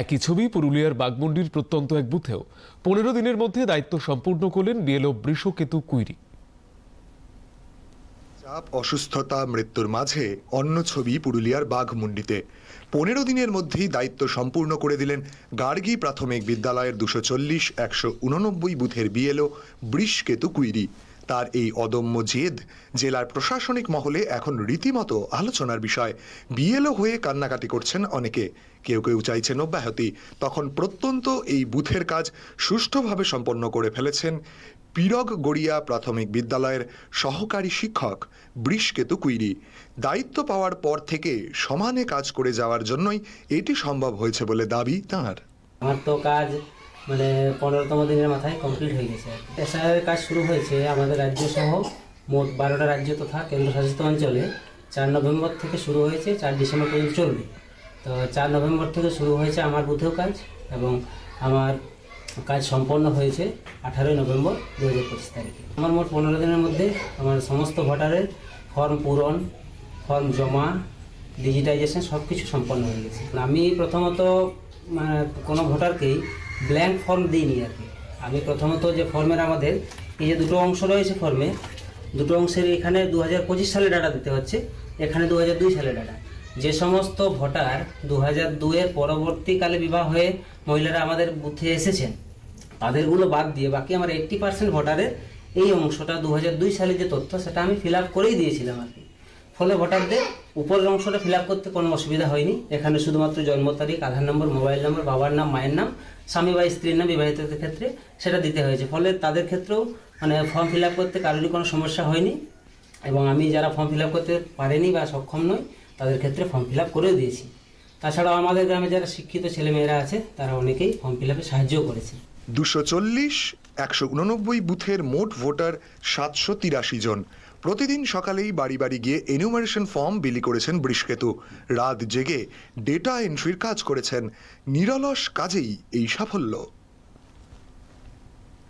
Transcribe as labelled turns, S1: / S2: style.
S1: একই ছবি পুরুলিয়ার বাগমুন্ডির প্রত্যন্ত এক বুথেও। পনেরো দিনের মধ্যে দায়িত্ব সম্পূর্ণ করলেন বিএলও বৃষকেতু কুইরি।
S2: চাপ, অসুস্থতা, মৃত্যুর মাঝে অন্য ছবি পুরুলিয়ার বাঘমুন্ডিতে। পনেরো দিনের মধ্যেই দায়িত্ব সম্পূর্ণ করে দিলেন গার্গী প্রাথমিক বিদ্যালয়ের দুশো চল্লিশ, একশো উননব্বই বুথের বিএলও বৃষকেতু কুইরি। তার এই অদম্য জেদ জেলার প্রশাসনিক মহলে এখন রীতিমতো আলোচনার বিষয়। বিএলও হয়ে কান্নাকাটি করছেন অনেকে। কেউ কেউ চাইছেন অব্যাহতি। তখন প্রত্যন্ত এই বুথের কাজ সুষ্ঠুভাবে সম্পন্ন করে ফেলেছেন পিরগ গড়িয়া প্রাথমিক বিদ্যালয়ের সহকারী শিক্ষক বৃষকেতু কুইরি। দায়িত্ব পাওয়ার পর থেকে সমানে কাজ করে যাওয়ার জন্যই এটি সম্ভব হয়েছে বলে দাবি তাঁর।
S3: আমার তো কাজ মানে পনেরোতম দিনের মাথায় কমপ্লিট হয়ে গেছে। এসআইয়ের কাজ শুরু হয়েছে আমাদের রাজ্য সহ মোট বারোটা রাজ্য তথা কেন্দ্রশাসিত অঞ্চলে। চার নভেম্বর থেকে শুরু হয়েছে, চার ডিসেম্বর পর্যন্ত চলবে। তো চার নভেম্বর থেকে শুরু হয়েছে আমার বুথেও কাজ এবং আমার কাজ সম্পন্ন হয়েছে আঠারোই নভেম্বর দু হাজার পঁচিশ তারিখে। আমার মোট পনেরো দিনের মধ্যে আমার সমস্ত ভোটারের ফর্ম পূরণ, ফর্ম জমা ডিজিটাইজেশন সব কিছু সম্পন্ন হয়ে গেছে। আমি প্রথমত মানে কোনো ভোটারকেই ব্ল্যাঙ্ক ফর্ম দিইনি আর কি। আমি প্রথমত যে ফর্মের আমাদের, এই যে দুটো অংশ রয়েছে ফর্মে দুটো অংশের এখানে দু হাজার পঁচিশ সালে ডাটা দিতে হচ্ছে, এখানে দু হাজার দুই সালে ডাটা যে সমস্ত ভোটার দু হাজার দুয়ের পরবর্তীকালে বিবাহ হয়ে মহিলারা আমাদের বুথে এসেছেন, তাদেরগুলো বাদ দিয়ে বাকি আমার এইট্টি পার্সেন্ট ভোটারের এই অংশটা দু হাজার দুই সালে যে তথ্য, সেটা আমি ফিল আপ করেই দিয়েছিলাম আর কি। ফলে ভোটারদের উপরের অংশটা ফিল করতে কোনো অসুবিধা হয়নি। এখানে শুধুমাত্র জন্ম তারিখ, আধার নম্বর মোবাইল নম্বর বাবার নাম, মায়ের নাম, স্বামী বা স্ত্রীর নাম বিবাহিতদের ক্ষেত্রে সেটা দিতে হয়েছে। ফলে তাদের ক্ষেত্রেও মানে ফর্ম ফিল করতে কারোরই কোনো সমস্যা হয়নি এবং আমি যারা ফর্ম ফিল করতে পারেনি বা সক্ষম নয় তাদের ক্ষেত্রে ফর্ম ফিল করেও দিয়েছি। তাছাড়াও আমাদের গ্রামে যারা শিক্ষিত ছেলেমেয়েরা আছে, তারা অনেকেই ফর্ম ফিল আপে সাহায্যও করেছে।
S2: দুশো চল্লিশ, একশো উননব্বই বুথের মোট ভোটার সাতশো তিরাশি জন। প্রতিদিন সকালেই বাড়ি বাড়ি গিয়ে এনিউমারেশন ফর্ম বিলি করেছেন বৃষকেতু। রাত জেগে ডেটা এন্ট্রির কাজ করেছেন। নিরলস কাজেই এই সাফল্য।